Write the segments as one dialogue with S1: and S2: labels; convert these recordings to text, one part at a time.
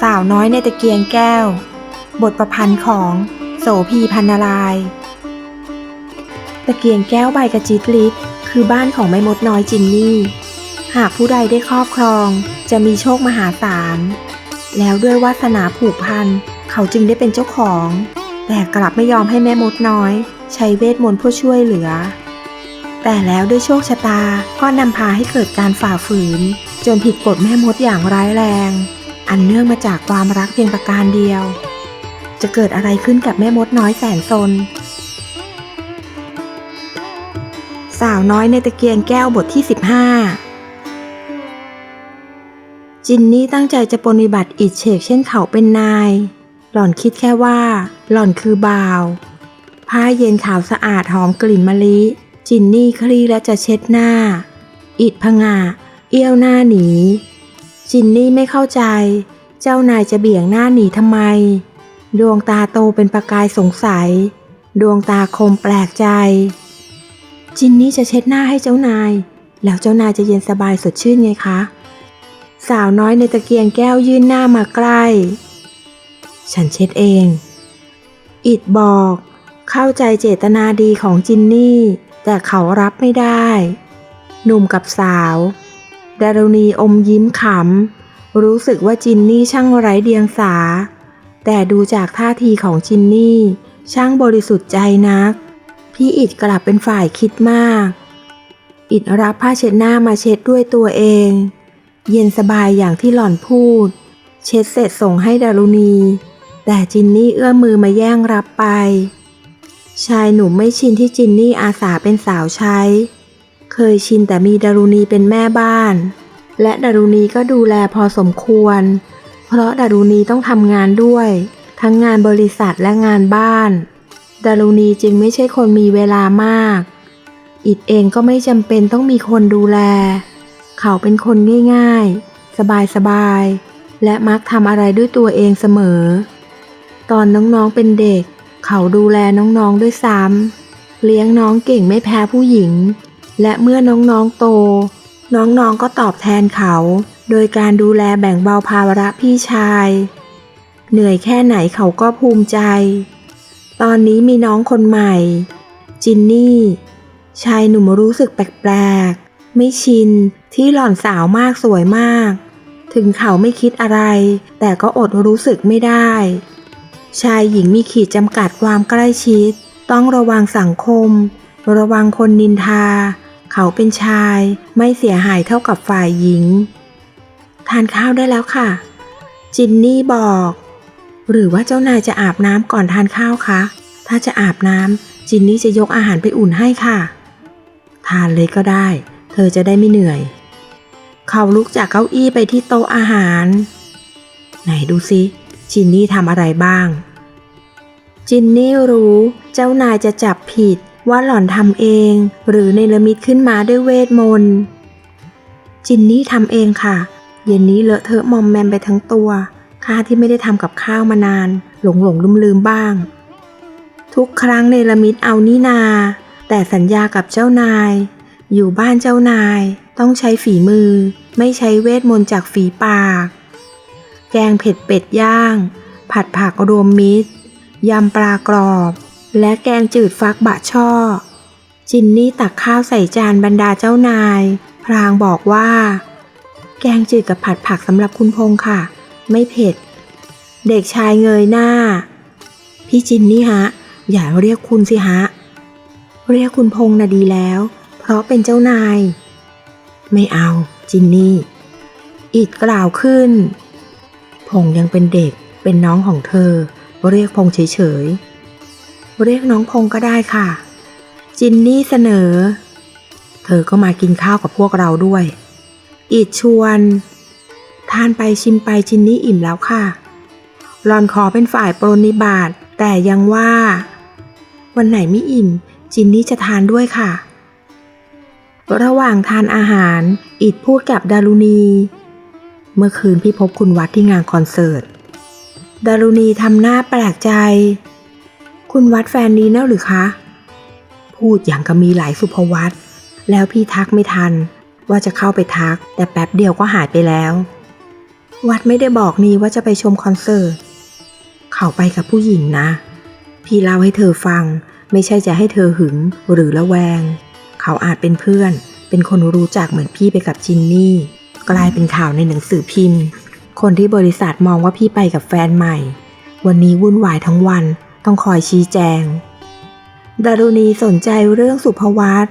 S1: สาวน้อยในตะเกียงแก้ว บทประพันธ์ของโสพีพันนาราย ตะเกียงแก้วใบกระจิตลิศคือบ้านของแม่มดน้อยจินนี่ หากผู้ใดได้ครอบครองจะมีโชคมหาศาล แล้วด้วยวาสนาผูกพัน เขาจึงได้เป็นเจ้าของ แต่กลับไม่ยอมให้แม่มดน้อย ใช้เวทมนต์เพื่อช่วยเหลือ แต่แล้วด้วยโชคชะตาก็นำพาให้เกิดการฝ่าฝืน จนผิดกฎแม่มดอย่างร้ายแรง อันเนื่องมาจากความรักเพียงประการเดียว จะเกิดอะไรขึ้นกับแม่มดน้อยแสนซน สาวน้อยในตะเกียงแก้วบทที่ 15 จินนี่ตั้งใจจะปฏิบัติอิจเฉกเช่นเขาเป็นนาย หล่อนคิดแค่ว่า หล่อนคือบ่าว ผ้าเย็นขาวสะอาดหอมกลิ่นมะลิ จินนี่คลี่และจะเช็ดหน้า อิดพงาเอี้ยวหน้าหนี จินนี่ไม่เข้าใจ เจ้านายจะเบี่ยงหน้าหนีทำไม ดวงตาโตเป็นประกายสงสัย ดวงตาคมแปลกใจ จินนี่จะเช็ดหน้าให้เจ้านาย แล้วเจ้านายจะเย็นสบายสดชื่นไงคะ สาวน้อยในตะเกียงแก้วยื่นหน้ามาใกล้ ฉันเช็ดเอง อิดบอก เข้าใจเจตนาดีของจินนี่ แต่เขารับไม่ได้ หนุ่มกับสาว ดารุณีอมยิ้มขำ รู้สึกว่าจินนี่ช่างไร้เดียงสา แต่ดูจากท่าทีของจินนี่ ช่างบริสุทธิ์ใจนัก พี่อิดกลับเป็นฝ่ายคิดมาก อิดรับผ้าเช็ดหน้ามาเช็ดด้วยตัวเอง เย็นสบายอย่างที่หล่อนพูด เช็ดเสร็จส่งให้ดารุณี แต่จินนี่เอื้อมมือมาแย่งรับไป ชายหนุ่มไม่ชินที่จินนี่อาสาเป็นสาวใช้ เคยชินแต่มีดารุณีเป็นแม่บ้าน และดารุณีก็ดูแลพอสมควร เพราะดารุณีต้องทำงานด้วย ทั้งงานบริษัทและงานบ้าน ดารุณีจึงไม่ใช่คนมีเวลามาก อิดเองก็ไม่จำเป็นต้องมีคนดูแล เขาเป็นคนง่ายๆ สบายๆ และมักทำอะไรด้วยตัวเองเสมอ ตอนน้องๆเป็นเด็ก เขาดูแลน้องๆด้วยซ้ำเลี้ยงน้องเก่งไม่แพ้ผู้หญิง และเมื่อน้องๆโต น้องๆก็ตอบแทนเขา โดยการดูแลแบ่งเบาภาระพี่ชาย เหนื่อยแค่ไหนเขาก็ภูมิใจ ตอนนี้มีน้องคนใหม่ จินนี่ ชายหนุ่มรู้สึกแปลกๆ ไม่ชินที่หล่อนสาวมากสวยมาก ถึงเขาไม่คิดอะไร แต่ก็อดรู้สึกไม่ได้ ชายหญิงมีขีดจำกัดความใกล้ชิด ต้องระวังสังคม ระวังคนนินทา เขาเป็นชายไม่เสียหายเท่ากับฝ่ายหญิง ทานข้าวได้แล้วค่ะ จินนี่บอก หรือว่าเจ้านายจะอาบน้ำก่อนทานข้าวคะ ถ้าจะอาบน้ำจินนี่จะยกอาหารไปอุ่นให้ค่ะ ทานเลยก็ได้ เธอจะได้ไม่เหนื่อย เขาลุกจากเก้าอี้ไปที่โต๊ะอาหาร ไหนดูสิจินนี่ทำอะไรบ้างจินนี่รู้เจ้านายจะจับผิด ว่าหล่อนทำเอง หรือในละมิตขึ้นมาด้วยเวทมนต์ จินนี่ทำเองค่ะ เย็นนี้เลอะเทอะมอมแมมไปทั้งตัว ข้าที่ไม่ได้ทำกับข้าวมานาน หลงหลงลืมลืมบ้าง ทุกครั้งในละมิตเอานี่นา แต่สัญญากับเจ้านาย อยู่บ้านเจ้านาย ต้องใช้ฝีมือ ไม่ใช้เวทมนต์จากฝีปาก แกงเผ็ดเป็ดย่าง ผัดผักรวมมิตรยำปลากรอบ และแกงจืดฟักบะช่อ จินนี่ตักข้าวใส่จานบรรดาเจ้านาย พรางบอกว่า แกงจืดกับผัดผักสำหรับคุณพงค่ะ ไม่เผ็ด เด็กชายเงยหน้า พี่จินนี่ฮะ อย่าเรียกคุณสิฮะ เรียกคุณพงษ์นะดีแล้ว เพราะเป็นเจ้านาย ไม่เอา จินนี่ อิดกล่าวขึ้น พงยังเป็นเด็กเป็นน้องของเธอ เรียกพงเฉยๆ เรียกน้องพงก็ได้ค่ะ จินนี่เสนอ เธอก็มากินข้าวกับพวกเราด้วย อิดชวน ทานไปชิมไปจินนี่อิ่มแล้วค่ะหลอนขอเป็นฝ่ายปรนนิบาตแต่ยังว่า วันไหนไม่อิ่ม จินนี่จะทานด้วยค่ะ ระหว่างทานอาหาร อิดพูดกับดารุณี เมื่อคืนพี่พบคุณวัดที่งานคอนเสิร์ตดารุณีทำหน้าแปลกใจ คุณวัดแฟนนี้เน่าหรือคะ พูดอย่างกับมีหลายสุภวัตแล้วพี่ทักไม่ทัน ว่าจะเข้าไปทัก แต่แป๊บเดียวก็หายไปแล้ว วัดไม่ได้บอกนีว่าจะไปชมคอนเสิร์ต เขาไปกับผู้หญิงนะ พี่เล่าให้เธอฟัง ไม่ใช่จะให้เธอหึงหรือละแวง เขาอาจเป็นเพื่อน เป็นคนรู้จักเหมือนพี่ไปกับจินนี่ กลายเป็นข่าวในหนังสือพิมพ์ คนที่บริษัทมองว่าพี่ไปกับแฟนใหม่ วันนี้วุ่นวายทั้งวัน ต้องคอยชี้แจง ดารุณีสนใจเรื่องสุภวัต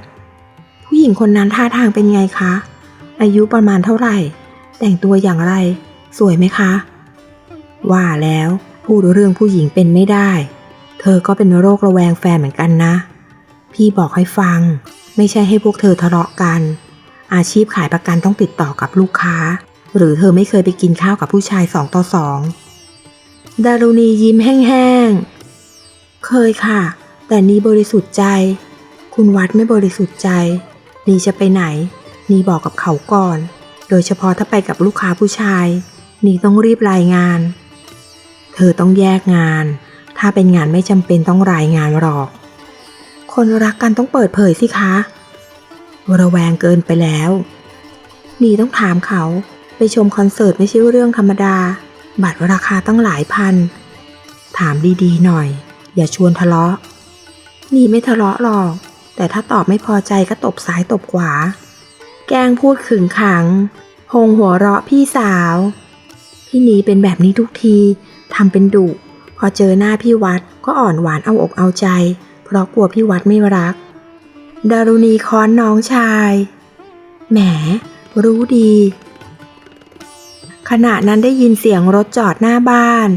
S1: ผู้หญิงคนนั้นท่าทางเป็นไงคะ อายุประมาณเท่าไหร่ แต่งตัวอย่างไร สวยไหมคะ ว่าแล้วพูดเรื่องผู้หญิงเป็นไม่ได้ เธอก็เป็นโรคระแวงแฟนเหมือนกันนะ พี่บอกให้ฟัง ไม่ใช่ให้พวกเธอทะเลาะกัน อาชีพขายประกันต้องติดต่อกับลูกค้า หรือเธอไม่เคยไปกินข้าวกับผู้ชายสองต่อสองดารุณียิ้มแห้งๆ เคยค่ะ แต่นีบริสุทธิ์ใจ คุณวัดไม่บริสุทธิ์ใจ นีจะไปไหน นีบอกกับเขาก่อน โดยเฉพาะถ้าไปกับลูกค้าผู้ชาย นีต้องรีบรายงาน เธอต้องแยกงาน ถ้าเป็นงานไม่จำเป็นต้องรายงานหรอก คนรักกันต้องเปิดเผยสิคะระแวงเกินไปแล้ว นีต้องถามเขาไปชมคอนเสิร์ตไม่ใช่เรื่องธรรมดา บัตรราคาตั้งหลายพัน ถามดีๆหน่อย อย่าชวนทะเลาะ นี่ไม่ทะเลาะหรอก แต่ถ้าตอบไม่พอใจก็ตบซ้ายตบขวา แกล้งพูดขึงขัง หงหัวเราะพี่สาว พี่นีเป็นแบบนี้ทุกที ทำเป็นดุ พอเจอหน้าพี่วัดก็อ่อนหวานเอาอกเอาใจ เพราะกลัวพี่วัดไม่รัก ดารุณีค้อนน้องชาย แหม รู้ดี ขณะนั้นได้ยินเสียงรถจอดหน้าบ้าน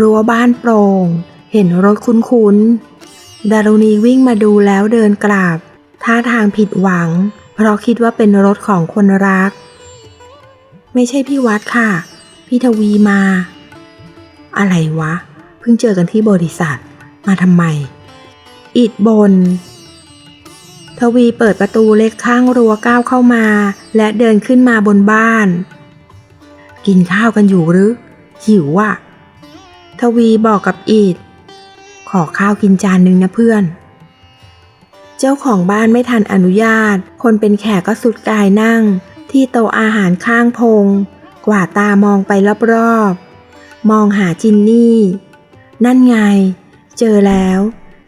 S1: รั้วบ้านโปร่ง เห็นรถคุ้นๆ ดารุณีวิ่งมาดูแล้วเดินกลับท่าทางผิดหวัง เพราะคิดว่าเป็นรถของคนรัก ไม่ใช่พี่วัดค่ะ พี่ทวีมา อะไรวะ เพิ่งเจอกันที่บริษัท มาทำไม อิดบน ทวีเปิดประตูเล็กข้างรั้วก้าวเข้ามา และเดินขึ้นมาบนบ้าน กินข้าวกันอยู่หรือ หิวอะทวีบอกกับอิด ขอข้าวกินจานหนึ่งนะเพื่อน เจ้าของบ้านไม่ทันอนุญาต คนเป็นแขกก็สุดกายนั่ง ที่โต๊ะอาหารข้างพง กว่าตามองไปรอบๆ มองหาจินนี่ นั่นไง เจอแล้ว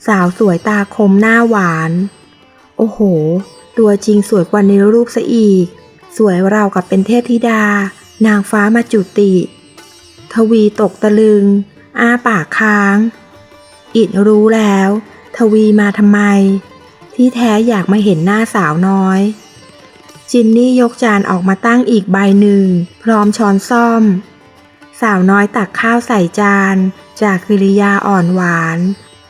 S1: สาวสวยตาคมหน้าหวาน โอ้โห ตัวจริงสวยกว่าในรูปซะอีก สวยราวกับเป็นเทพธิดา นางฟ้ามาจุติ ทวีตกตะลึง อ้าปากค้าง อิดรู้แล้ว ทวีมาทำไม ที่แท้อยากมาเห็นหน้าสาวน้อย จินนี่ยกจานออกมาตั้งอีกใบหนึ่ง พร้อมช้อนซ่อม สาวน้อยตักข้าวใส่จาน จากกิริยาอ่อนหวาน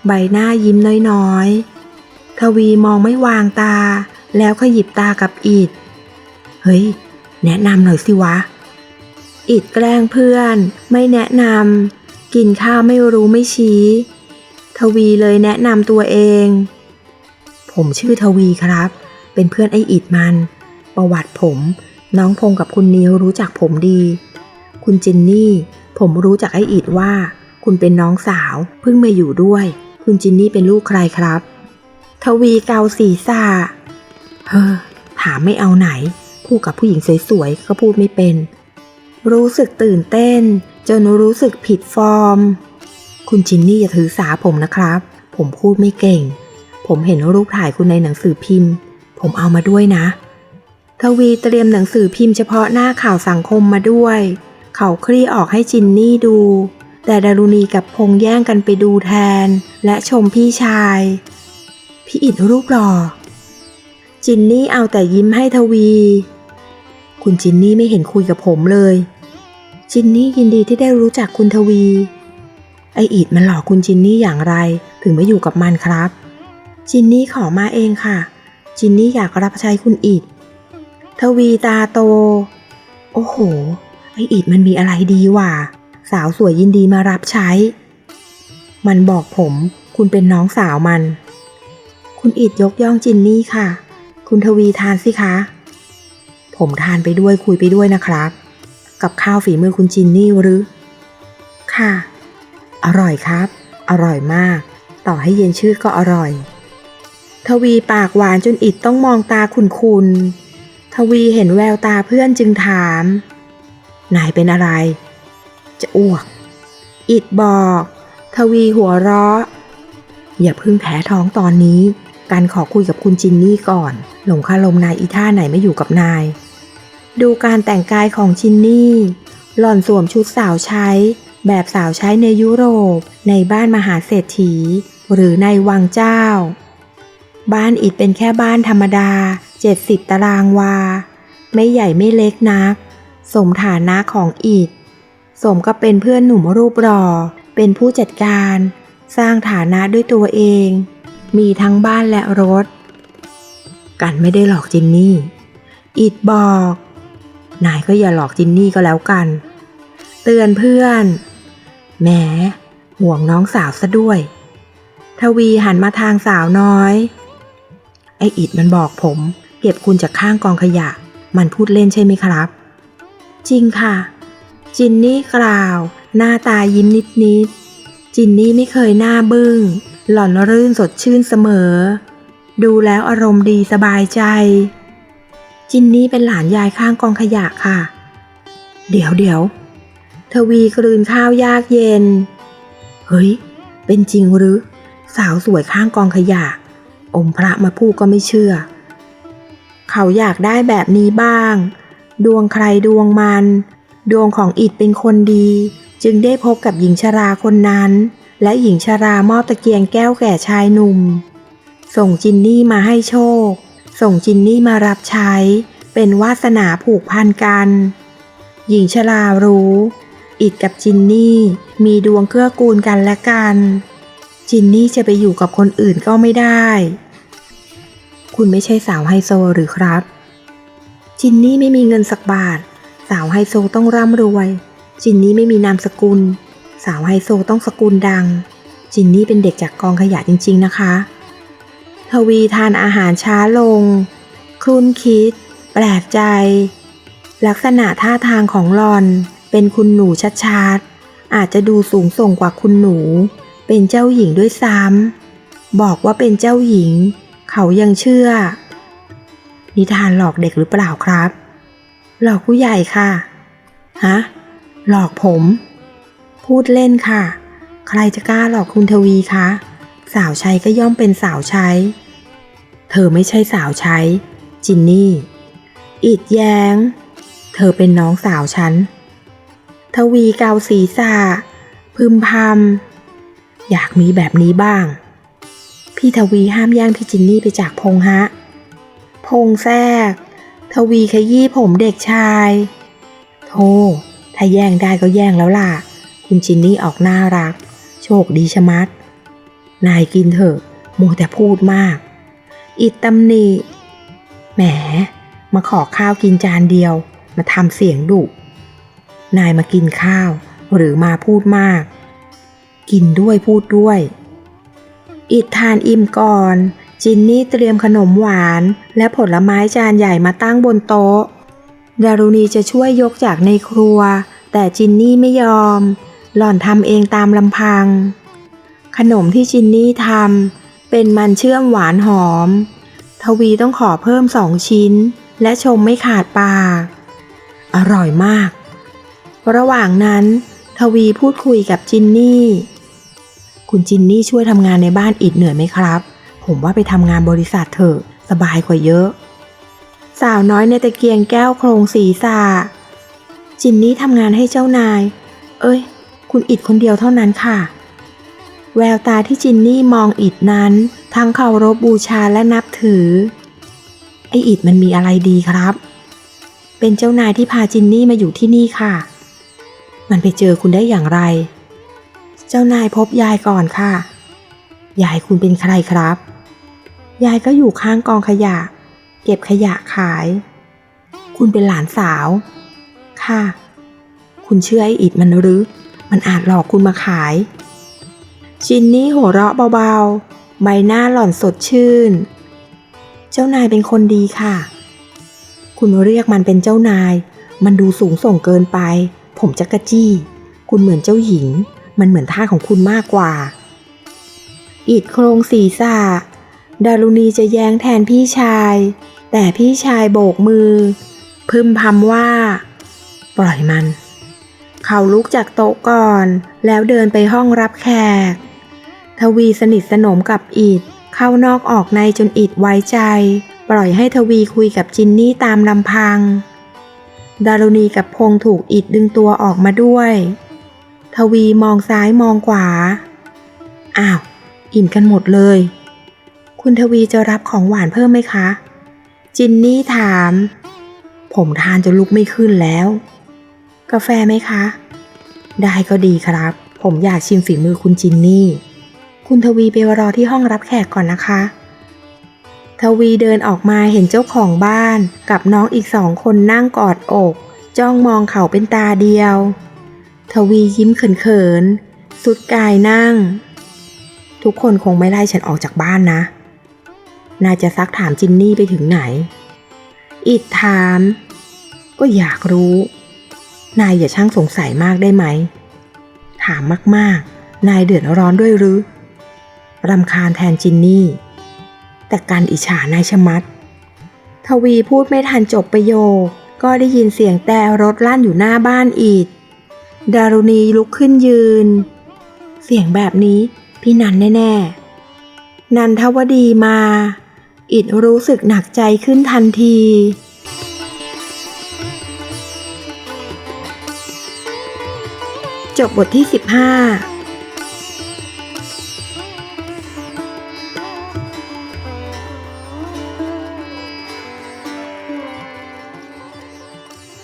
S1: ใบหน้ายิ้มน้อยๆ ทวีมองไม่วางตา แล้วขยิบตากับอิดเฮ้ย แนะนำหน่อยสิวะ อิดแกล้งเพื่อน ไม่แนะนำกินข้าวไม่รู้ไม่ชี้ ทวีเลยแนะนำตัวเอง ผมชื่อทวีครับ เป็นเพื่อนไออิดมัน ประวัติผม น้องพงกับคุณนิวรู้จักผมดี คุณจินนี่ ผมรู้จักไออิดว่า คุณเป็นน้องสาวเพิ่งมาอยู่ด้วย คุณจินนี่เป็นลูกใครครับ ทวีเกาศีรษะเฮ้อถามไม่เอาไหน พูดกับผู้หญิงสวยๆก็พูดไม่เป็น รู้สึกตื่นเต้น จนรู้สึกผิดฟอร์ม คุณจินนี่อย่าถือสาผมนะครับ ผมพูดไม่เก่ง ผมเห็นรูปถ่ายคุณในหนังสือพิมพ์ ผมเอามาด้วยนะ ทวีเตรียมหนังสือพิมพ์เฉพาะหน้าข่าวสังคมมาด้วย เขาคลี่ออกให้จินนี่ดู แต่ดารุณีกับพงแย่งกันไปดูแทน และชมพี่ชาย พี่อิดรูปหล่อ จินนี่เอาแต่ยิ้มให้ทวี คุณจินนี่ไม่เห็นคุยกับผมเลย จินนี่ยินดีที่ได้รู้จักคุณทวี ไออิดมันหลอกคุณจินนี่อย่างไร ถึงม่อยู่กับมันครับ จินนี่ขอมาเองค่ะ จินนี่อยากรับใช้คุณอิดทวีตาโต โอ้โห ไออิดมันมีอะไรดีว่ะ สาวสวยยินดีมารับใช้ มันบอกผมคุณเป็นน้องสาวมัน คุณอิดยกย่องจินนี่ค่ะ คุณทวีทานสิคะ ผมทานไปด้วยคุยไปด้วยนะครับ กับข้าวฝีมือคุณจินนี่หรือ ค่ะ อร่อยครับ อร่อยมาก ต่อให้เย็นชื่อก็อร่อย ทวีปากหวานจนอิดต้องมองตาคุณคุณทวีเห็นแววตาเพื่อนจึงถาม นายเป็นอะไร จะอ้วก อิดบอก ทวีหัวเราะ อย่าพึ่งแพ้ท้องตอนนี้ การขอคุยกับคุณจินนี่ก่อน หลงคาลมนายอีท่าไหนไม่อยู่กับนาย ดูการแต่งกายของจินนี่ หล่อนสวมชุดสาวใช้ แบบสาวใช้ในยุโรป ในบ้านมหาเศรษฐี หรือในวังเจ้า บ้านอิดเป็นแค่บ้านธรรมดา 70 ตารางวา ไม่ใหญ่ไม่เล็กนัก สมฐานะของอิดสมก็เป็นเพื่อนหนุ่มรูปหล่อ เป็นผู้จัดการ สร้างฐานะด้วยตัวเอง มีทั้งบ้านและรถ กันไม่ได้หลอกจินนี่ อิดบอก นายก็อย่าหลอกจินนี่ก็แล้วกัน เตือนเพื่อน แหมห่วงน้องสาวซะด้วย ทวีหันมาทางสาวน้อย ไออิดมันบอกผม เก็บคุณจากข้างกองขยะ มันพูดเล่นใช่ไหมครับ จริงค่ะ จินนี่กล่าว หน้าตายิ้มนิดๆ จินนี่ไม่เคยหน้าบึง้ง หล่อนรื่นสดชื่นเสมอ ดูแล้วอารมณ์ดีสบายใจ จินนี่เป็นหลานยายข้างกองขยะค่ะ เดี๋ยวเดี๋ยว ทวีกลืนข้าวยากเย็น เฮ้ย เป็นจริงหรือ สาวสวยข้างกองขยะ อมพระมาพูดก็ไม่เชื่อ เขาอยากได้แบบนี้บ้าง ดวงใครดวงมัน ดวงของอิดเป็นคนดี จึงได้พบกับหญิงชราคนนั้น และหญิงชรามอบตะเกียงแก้วแก่ชายหนุ่ม ส่งจินนี่มาให้โชค ส่งจินนี่มารับใช้ เป็นวาสนาผูกพันกัน หญิงชรารู้ อิดกับจินนี่มีดวงเกื้อกูลกันและกัน จินนี่จะไปอยู่กับคนอื่นก็ไม่ได้ คุณไม่ใช่สาวไฮโซหรือครับ จินนี่ไม่มีเงินสักบาท สาวไฮโซต้องร่ำรวย จินนี่ไม่มีนามสกุล สาวไฮโซต้องสกุลดัง จินนี่เป็นเด็กจากกองขยะจริง ๆ นะคะ ทวีทานอาหารช้าลง ครุ่นคิด แปลกใจ ลักษณะท่าทางของหลอน เป็นคุณหนูชัดๆ อาจจะดูสูงส่งกว่าคุณหนู เป็นเจ้าหญิงด้วยซ้ำบอกว่าเป็นเจ้าหญิง เขายังเชื่อ นิทานหลอกเด็กหรือเปล่าครับ หลอกผู้ใหญ่ค่ะ ฮะ หลอกผม พูดเล่นค่ะ ใครจะกล้าหลอกคุณทวีคะ สาวใช้ก็ย่อมเป็นสาวใช้ เธอไม่ใช่สาวใช้ จินนี่ อิดแยงเธอเป็นน้องสาวฉัน ทวีเกาศีรษะพึมพำอยากมีแบบนี้บ้าง พี่ทวีห้ามแย่งพี่จินนี่ไปจากพงฮะ พงแทรก ทวีขยี้ผมเด็กชายโธ่ถ้าแย่งได้ก็แย่งแล้วล่ะ คุณจินนี่ออกน่ารัก โชคดีชะมัด นายกินเถอะโมวแต่พูดมาก อิดตำหนิแหม มาขอข้าวกินจานเดียว มาทำเสียงดุ นายมากินข้าว หรือมาพูดมาก กินด้วยพูดด้วย อิดทานอิ่มก่อน จินนี่เตรียมขนมหวาน และผลไม้จานใหญ่มาตั้งบนโต๊ะ ดารุณีจะช่วยยกจากในครัว แต่จินนี่ไม่ยอม หล่อนทำเองตามลำพัง ขนมที่จินนี่ทำเป็นมันเชื่อมหวานหอม ทวีต้องขอเพิ่มสองชิ้น และชมไม่ขาดปากอร่อยมาก ระหว่างนั้นทวีพูดคุยกับจินนี่ คุณจินนี่ช่วยทำงานในบ้านอิดเหนื่อยไหมครับ ผมว่าไปทำงานบริษัทเถอะ สบายกว่าเยอะ สาวน้อยในตะเกียงแก้วโครงศีรษะจินนี่ทำงานให้เจ้านาย เอ้ย คุณอิดคนเดียวเท่านั้นค่ะ แววตาที่จินนี่มองอิดนั้น ทั้งเคารพบูชาและนับถือ ไออิดมันมีอะไรดีครับ เป็นเจ้านายที่พาจินนี่มาอยู่ที่นี่ค่ะ มันไปเจอคุณได้อย่างไร เจ้านายพบยายก่อนค่ะ ยายคุณเป็นใครครับ ยายก็อยู่ข้างกองขยะ เก็บขยะขาย คุณเป็นหลานสาว ค่ะ คุณเชื่อไออิดมันหรือ มันอาจหลอกคุณมาขาย จินนี่หัวเราะเบาๆ ใบหน้าหล่อนสดชื่น เจ้านายเป็นคนดีค่ะ คุณเรียกมันเป็นเจ้านาย มันดูสูงส่งเกินไป ผมจะกรจี้ คุณเหมือนเจ้าหญิง มันเหมือนท่าของคุณมากกว่า อิดโครงศีรษะ ดารุณีจะแย้งแทนพี่ชาย แต่พี่ชายโบกมือ พึมพำว่า ปล่อยมัน เขาลุกจากโต๊ะก่อน แล้วเดินไปห้องรับแขก ทวีสนิทสนมกับอิดเข้านอกออกในจนอิดไว้ใจ ปล่อยให้ทวีคุยกับจินนี่ตามลำพัง ดารุณีกับพงษ์ถูกอิดดึงตัวออกมาด้วย ทวีมองซ้ายมองขวา อ้าว อิ่มกันหมดเลย คุณทวีจะรับของหวานเพิ่มไหมคะ จินนี่ถาม ผมทานจนลุกไม่ขึ้นแล้ว กาแฟไหมคะ ได้ก็ดีครับ ผมอยากชิมฝีมือคุณจินนี่ คุณทวีไปรอที่ห้องรับแขกก่อนนะคะ ทวีเดินออกมาเห็นเจ้าของบ้าน กับน้องอีกสองคนนั่งกอดอก จ้องมองเขาเป็นตาเดียว ทวียิ้มเขินๆ สุดกายนั่ง ทุกคนคงไม่ไล่ฉันออกจากบ้านนะนายจะซักถามจินนี่ไปถึงไหน อิดถาม ก็อยากรู้ นายอย่าช่างสงสัยมากได้ไหม ถามมากๆ นายเดือดร้อนด้วยหรือรำคาญแทนจินนี่ แต่การอิจฉานายชะมัด ทวีพูดไม่ทันจบประโยค ก็ได้ยินเสียงแต่รถลั่นอยู่หน้าบ้านอีก ดารุณีลุกขึ้นยืน เสียงแบบนี้พี่นันแน่ ๆ นันทวดีมา อิดรู้สึกหนักใจขึ้นทันทีจบบทที่ 15